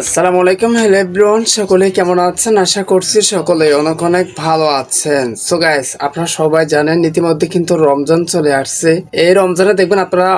আসসালামু আলাইকুম, hello everyone, সকলে কেমন আছেন? আশা করছি সকলে অনেক অনেক ভালো আছেন। সো গাইস আপনারা সবাই জানেন, ইতিমধ্যে কিন্তু রমজান চলে আসছে। এই রমজানে দেখবেন আপনারা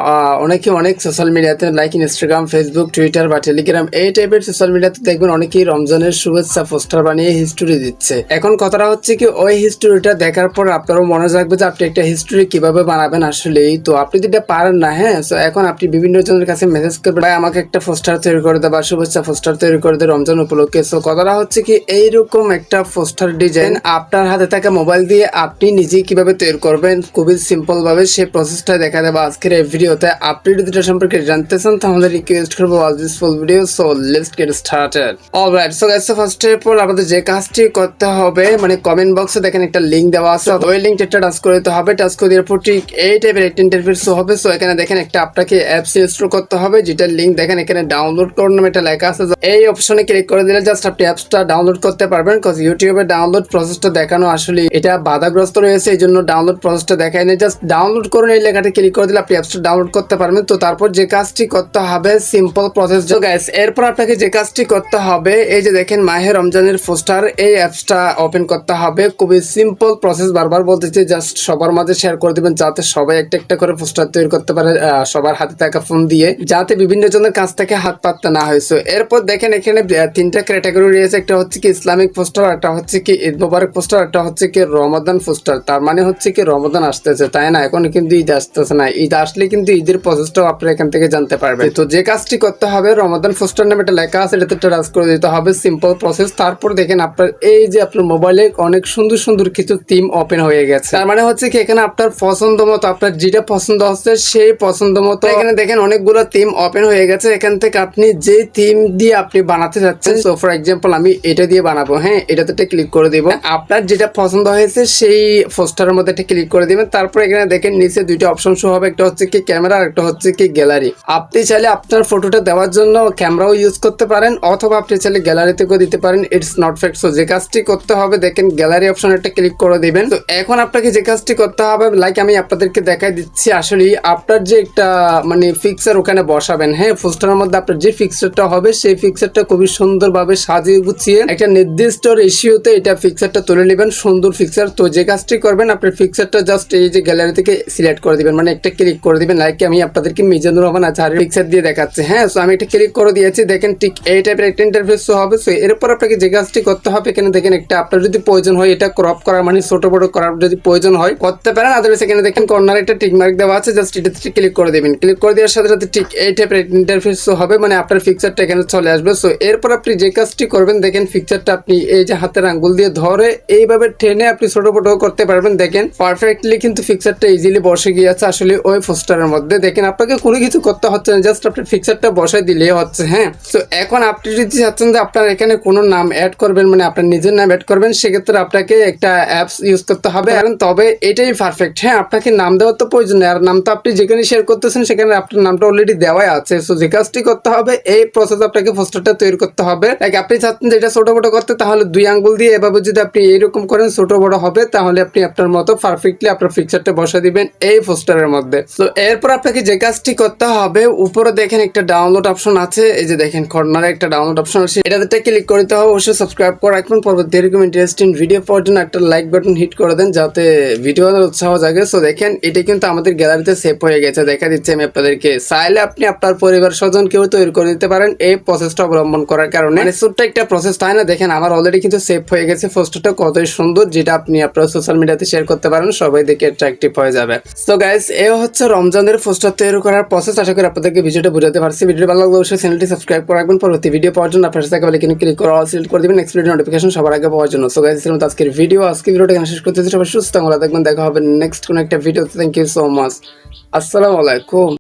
অনেকে অনেক সোশ্যাল মিডিয়াতে লাইক ইনস্টাগ্রাম ফেসবুক টুইটার বা টেলিগ্রাম এই টাইপের সোশ্যাল মিডিয়াতে দেখবেন অনেকেই রমজানের শুভেচ্ছা পোস্টার বানিয়ে হিস্টোরি দিচ্ছে। এখন কথাটা হচ্ছে কি, ওই হিস্টোরিটা দেখার পর আপনারও মনে রাখবে যে আপনি একটা হিস্টোরি কীভাবে বানাবেন আসলেই। তো আপনি যদি পারেন না হ্যাঁ? তো এখন আপনি বিভিন্ন জনের কাছে মেসেজ করবেন, ভাই, আমাকে একটা পোস্টার তৈরি করে দেয় বা শুভেচ্ছা পোস্টার তৈরি করে দেয় রমজান উপলক্ষে। সো কথাটা হচ্ছে কি এইরকম একটা পোস্টার ডিজাইন আপনার হাতে থাকা মোবাইল দিয়ে আপনি নিজেই কীভাবে তৈরি করবেন খুবই সিম্পল ভাবে সেই প্রসেসটা দেখা দেবো আজকের এই ভিডিওতে। আপনি যদি এটা সম্পর্কে জানতে চান তাহলে রিকোয়েস্ট করব watch this full video so let's get started alright so guys first of all আমাদের যে কাজটি করতে হবে মানে কমেন্ট বক্সে দেখেন একটা লিংক দেওয়া আছে। ওই লিংকটা টাচ করে দিতে হবে টাচ করে দেওয়ার পর ঠিক এই টাইপের একটা ইন্টারফেস শো হবে। সো এখানে দেখেন একটা আপনাকে অ্যাপস ইনস্টল করতে হবে যেটার লিংক দেখেন এখানে ডাউনলোড করুন নামে একটা লেখা আছে। এই অপশনে ক্লিক করে দিলে জাস্ট আপনি অ্যাপসটা ডাউনলোড করতে পারবেন কজ ইউটিউবে ডাউনলোড প্রসেসটা দেখানো আসলে এটা বাধাগ্রস্ত রয়েছে, এই জন্য ডাউনলোড প্রসেসটা দেখায় না জাস্ট ডাউনলোড করুন, এই লেখাটা ক্লিক করে দিলে আপনি অ্যাপসটা ডাউনলোড করতে পারবেন। তো তারপর যে কাজটি করতে হবে সিম্পল প্রসেস গাইস এরপর আপনাকে যে কাজটি করতে হবে, এই যে দেখেন মাহে রমজানের পোস্টার এই অ্যাপসটা ওপেন করতে হবে। খুবই সিম্পল প্রসেস বারবার বলতেছি জাস্ট সবার মাঝে শেয়ার করে দিবেন, যাতে সবাই একটা একটা করে পোস্টার তৈরি করতে পারে সবার হাতে থাকা ফোন দিয়ে, যাতে বিভিন্ন জনের কাছ থেকে হাত পাততে না হয়েছে এরপর দেখেন এখানে তিনটা ক্যাটাগরি রয়েছে। একটা হচ্ছে কি ইসলামিক পোস্টার, একটা হচ্ছে কি ঈদ মোবারক পোস্টার, একটা হচ্ছে কি রমাদান পোস্টার। তার মানে হচ্ছে কি রমাদান আসতেছে, তাই না? এখন কিন্তু ঈদ আসতেছে না। ঈদ আসলে কিন্তু ঈদের প্রসেসটাও আপনারা এখান থেকে জানতে পারবেন। তো যে কাজটি করতে হবে, রমাদান পোস্টার নামে একটা লেখা আছে, এটাতে টাচ করে দিতে হবে। সিম্পল প্রসেস তারপর দেখেন আপনার, এই যে আপনার মোবাইলে অনেক সুন্দর সুন্দর কিছু থিম ওপেন হয়ে গেছে। তার মানে হচ্ছে কি এখানে আপনার পছন্দ মতো, আপনার যেটা পছন্দ হচ্ছে, সেই পছন্দ মতো এখানে দেখেন অনেকগুলো থিম ওপেন হয়ে গেছে। এখান থেকে আপনি যে থিম দিয়ে আপনি বানাতে যাচ্ছেন সো ফর এক্সাম্পল আমি এটা দিয়ে বানাবো হ্যাঁ এটাতে একটা ক্লিক করে দিব। আপনার যেটা পছন্দ হয়েছে সেই পোস্টারের মধ্যে একটা ক্লিক করে দিবেন, তারপর এখানে দেখেন নিচে দুইটা অপশন শো হবে, একটা হচ্ছে কি ক্যামেরা আর একটা হচ্ছে কি গ্যালারি আপনি চাইলে আপনার ফটোটা দেওয়ার জন্য ক্যামেরাও ইউজ করতে পারেন, অথবা আপনি চাইলে গ্যালারি থেকেও দিতে পারেন ইটস নট ফ্যাক্ট সো যে কাজটি করতে হবে, দেখেন গ্যালারি অপশন একটা ক্লিক করে দিবেন। তো এখন আপনাকে যে কাজটি করতে হবে লাইক আমি আপনাদেরকে দেখাই দিচ্ছি, আসলে আপনার যে একটা মানে ফিক্সার ওখানে বসাবেন হ্যাঁ পোস্টারের মধ্যে আপনার যে ফিক্সারটা হবে, সেই ফিক্সারটা খুবই সুন্দরভাবে সাজিয়ে গুছিয়ে একটা নির্দিষ্ট রেশিওতে এটা ফিক্সারটা তুলে নেবেন, সুন্দর ফিক্সার তো যে কাজটি করবেন আপনার ফিক্সারটা জাস্ট এই যে গ্যালারি থেকে সিলেক্ট করে দিবেন মানে একটা ক্লিক করে দিবেন লাইক আমি আপনাদেরকে মিজানুর রহমান আচার্য ফিক্সার দিয়ে দেখাচ্ছি। হ্যাঁ সো আমি একটা ক্লিক করে দিয়েছি, দেখেন ঠিক এই টাইপের একটা ইন্টারফেস হবে। সো এরপর আপনাকে যে কাজটি করতে হবে, এখানে দেখেন একটা আপনার যদি প্রয়োজন হয়, এটা ক্রপ করার মানে ছোট বড় করার যদি প্রয়োজন হয়, করতে পারেন। আদারওয়াইজ এখানে দেখেন কর্নার একটা টিক মার্ক দেওয়া আছে জাস্ট এটাতে ক্লিক করে দেবেন। ক্লিক করে দেওয়ার সাথে সাথে ঠিক এই টাইপের ইন্টারফেস হবে মানে আপনার ফিক্সারটা এখানে চলে আসবে। সো এরপর আপনি যে কাজটি করবেন, দেখেন ফিক্সারটা আপনি এই যে হাতের আঙ্গুল দিয়ে ধরে এইভাবে টেনে আপনি ছোট বড় করতে পারবেন। দেখেন পারফেক্টলি কিন্তু ফিক্সারটা ইজিলি বসে গিয়েছে আসলে ওই পোস্টারের মধ্যে। দেখেন আপনাকে কোনো কিছু করতে হচ্ছে না জাস্ট আপনি ফিক্সারটা বসাই দিলেই হচ্ছে হ্যাঁ। তো এখন আপনি যদি চাচ্ছেন যে আপনার এখানে কোনো নাম অ্যাড করবেন মানে আপনার নিজের নাম অ্যাড করবেন, সেক্ষেত্রে আপনাকে একটা অ্যাপস ইউজ করতে হবে। কারণ তবে এটাই পারফেক্ট হ্যাঁ আপনাকে নাম দেওয়ার তো প্রয়োজন নেই। আর নাম তো আপনি যেখানে শেয়ার করতেছেন, সেখানে আপনার নামটা অলরেডি দেওয়াই আছে। সো যে কাজটি করতে হবে, এই প্রসেস আপনাকে পোস্টারটা তৈরি করতে হবে। লাইক আপনি চাচ্ছেন যে এটা ছোট বড় করতে, তাহলে দুই আঙ্গুল দিয়ে এভাবে যদি আপনি এইরকম করেন, ছোট বড় হবে, তাহলে আপনি আপনার মতো পারফেক্টলি আপনার ফিক্সারটা বসা দিবেন এই পোস্টারের মধ্যে। তো এরপর আপনাকে যে কাজটি করতে হবে, উপরে দেখেন একটা ডাউনলোড অপশন আছে, এই যে দেখেন কর্নারে একটা ডাউনলোড অপশন আছে, এটাতে ক্লিক করতে হবে, অবশ্যই সাবস্ক্রাইব করে রাখবেন, পরবর্তী এরকম ইন্টারেস্টিং ভিডিও পাওয়ার জন্য একটা লাইক বাটন হিট করে দেন, যাতে ভিডিও উৎসাহ জাগে। সো দেখেন, এটা কিন্তু আমাদের গ্যালারিতে সেভ হয়ে গেছে, দেখা দিচ্ছে আমি আপনাদেরকে। চাইলে আপনি আপনার পরিবার স্বজন কেউ তৈরি করে দিতে পারেন, এই প্রসেসটা অবলম্বন করার কারণে। মানে ছোট্ট একটা প্রসেস তাই না, দেখেন আমার অলরেডি কিন্তু সেভ হয়ে গেছে পোস্টারটা কতই সুন্দর, যেটা আপনি আপনার সোশ্যাল মিডিয়াতে শেয়ার করতে পারেন, সবাই দেখে অ্যাট্রাকটিভ হয়ে যাবে। সো গাইস এ হচ্ছে রমজানের পোস্টার তৈরি করার প্রসেস আশা করি আপনাদেরকে ভিডিওটা বুঝাতে পারছি। ভিডিও ভালো লাগলে অবশ্যই চ্যানেলটি সাবস্ক্রাইব করে রাখবেন। পরবর্তী ভিডিও পাওয়ার জন্য আপনার সাথে কিন্তু ক্লিক করে অল সিলেক্ট করে দিবেন। নেক্সট ভিডিও নোটিফিকেশন সবার আগে পাওয়ার জন্য। সো গাইস এর মতো আজকের ভিডিও আজকে ভিডিওটা এখানে শেষ করতেছি। সবাই সুস্থ ভালো থাকবেন, দেখা হবে নেক্সট কোনো একটা video thank you so much আসসালামু আলাইকুম।